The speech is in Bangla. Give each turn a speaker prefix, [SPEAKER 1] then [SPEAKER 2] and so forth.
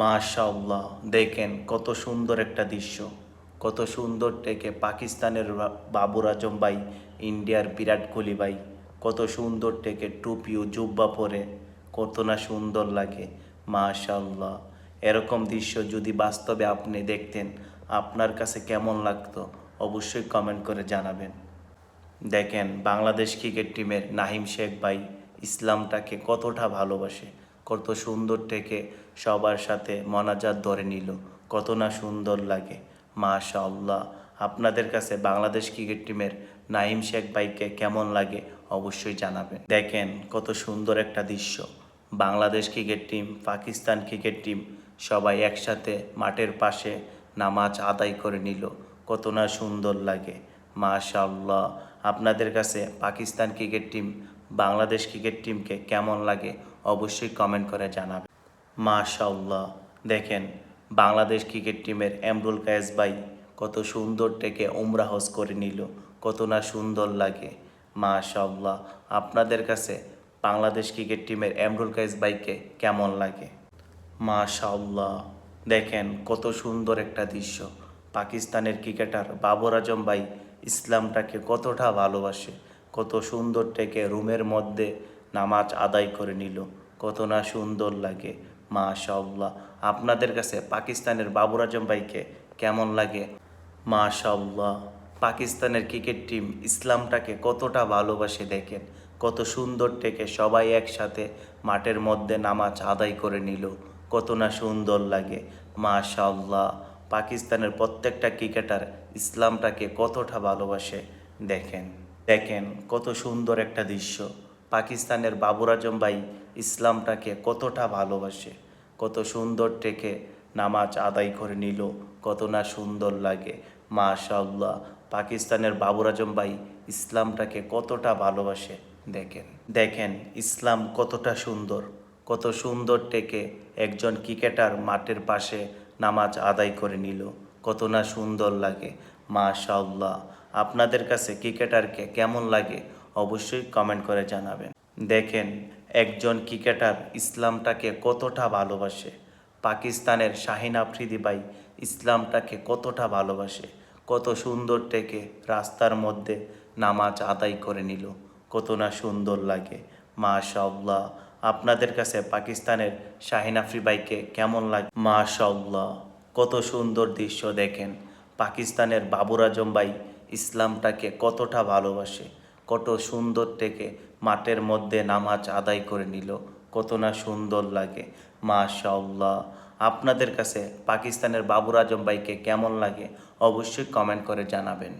[SPEAKER 1] মাশাআল্লাহ, দেখেন কত সুন্দর একটা দৃশ্য। কত সুন্দর থেকে পাকিস্তানের বাবুর আজম ভাই, ইন্ডিয়ার বিরাট কোহলি ভাই, কত সুন্দর থেকে টুপি ও জুব্বা পরে, কত না সুন্দর লাগে, মাশাআল্লাহ। এরকম দৃশ্য যদি বাস্তবে আপনি দেখতেন, আপনার কাছে কেমন লাগতো, অবশ্যই কমেন্ট করে জানাবেন। দেখেন বাংলাদেশ ক্রিকেট টিমের নাহিম শেখ ভাই, ইসলামটাকে কতটা ভালোবাসে। কত সুন্দর থেকে সবার সাথে মনাজাত ধরে নিল। কত না সুন্দর লাগে। মাশাআল্লাহ। আপনাদের কাছে বাংলাদেশ ক্রিকেট টিমের নাহিম শেখ ভাইকে কেমন লাগে অবশ্যই জানাবেন। দেখেন কত সুন্দর একটা দৃশ্য। Bangladesh cricket team, Pakistan cricket team সবাই একসাথে মাঠের পাশে নামাজ আদায় করে নিল। কত না সুন্দর লাগে। মাশাআল্লাহ। আপনাদের কাছে Pakistan cricket team, Bangladesh cricket টিমকে কেমন লাগে অবশ্যই কমেন্ট করে জানাবেন মাশাআল্লাহ, দেখেন বাংলাদেশ ক্রিকেট টিমের এমরুল কায়েস ভাই কত সুন্দর টেকে উমরা হজ করে নিল, কত না সুন্দর লাগে। মাশাআল্লাহ, আপনাদের কাছে বাংলাদেশ ক্রিকেট টিমের এমরুল কায়েস ভাইকে কেমন লাগে? মাশাআল্লাহ, দেখেন কত সুন্দর একটা দৃশ্য। পাকিস্তানের ক্রিকেটার বাবর আজম ভাই ইসলামটাকে কতটা ভালোবাসে, কত সুন্দর থেকে রুমের মধ্যে নামাজ আদায় করে নিল। কত না সুন্দর লাগে, মাশাআল্লাহ। আপনাদের কাছে পাকিস্তানের বাবর আজম ভাইকে কেমন লাগে? মাশাআল্লাহ। পাকিস্তানের ক্রিকেট টিম ইসলামটাকে কতটা ভালোবাসে দেখেন। কত সুন্দর থেকে সবাই একসাথে মাঠের মধ্যে নামাজ আদায় করে নিল। কত না সুন্দর লাগে, মাশাআল্লাহ। পাকিস্তানের প্রত্যেকটা ক্রিকেটার ইসলামটাকে কতটা ভালোবাসে দেখেন। দেখেন কত সুন্দর একটা দৃশ্য। পাকিস্তানের বাবর আজম ভাই ইসলামটাকে কতটা ভালোবাসে, কত সুন্দর থেকে নামাজ আদায় করে নিল, কত না সুন্দর লাগে। মাশাআল্লাহ, পাকিস্তানের বাবর আজম ভাই ইসলামটাকে কতটা ভালোবাসে, দেখেন। দেখেন, ইসলাম কতটা সুন্দর, কত সুন্দর থেকে একজন ক্রিকেটার মাঠের পাশে নামাজ আদায় করে নিল, কত না সুন্দর লাগে। মাশাআল্লাহ, আপনাদের কাছে ক্রিকেটারকে কেমন লাগে অবশ্যই কমেন্ট করে জানাবেন। দেখেন, একজন ক্রিকেটার ইসলামটাকে কতটা ভালোবাসে। পাকিস্তানের শাহিন আফ্রিদি ভাই ইসলামটাকে কতটা ভালোবাসে। কত সুন্দর থেকে রাস্তার মধ্যে নামাজ আদায় করে নিল। কত না সুন্দর লাগে। মাশাআল্লাহ। আপনাদের কাছে পাকিস্তানের শাহিন আফ্রি ভাইকে কেমন লাগে, মাশাআল্লাহ। কত সুন্দর দৃশ্য দেখেন। পাকিস্তানের বাবুর আজম ভাই ইসলামটাকে কতটা ভালোবাসে। কত সুন্দর থেকে মাঠের মধ্যে নামাজ আদায় করে নিল। কত না সুন্দর লাগে। মাশাল্লাহ আপনাদের কাছে পাকিস্তানের বাবুর আজম ভাইকে কেমন লাগে? অবশ্যই কমেন্ট করে জানাবেন।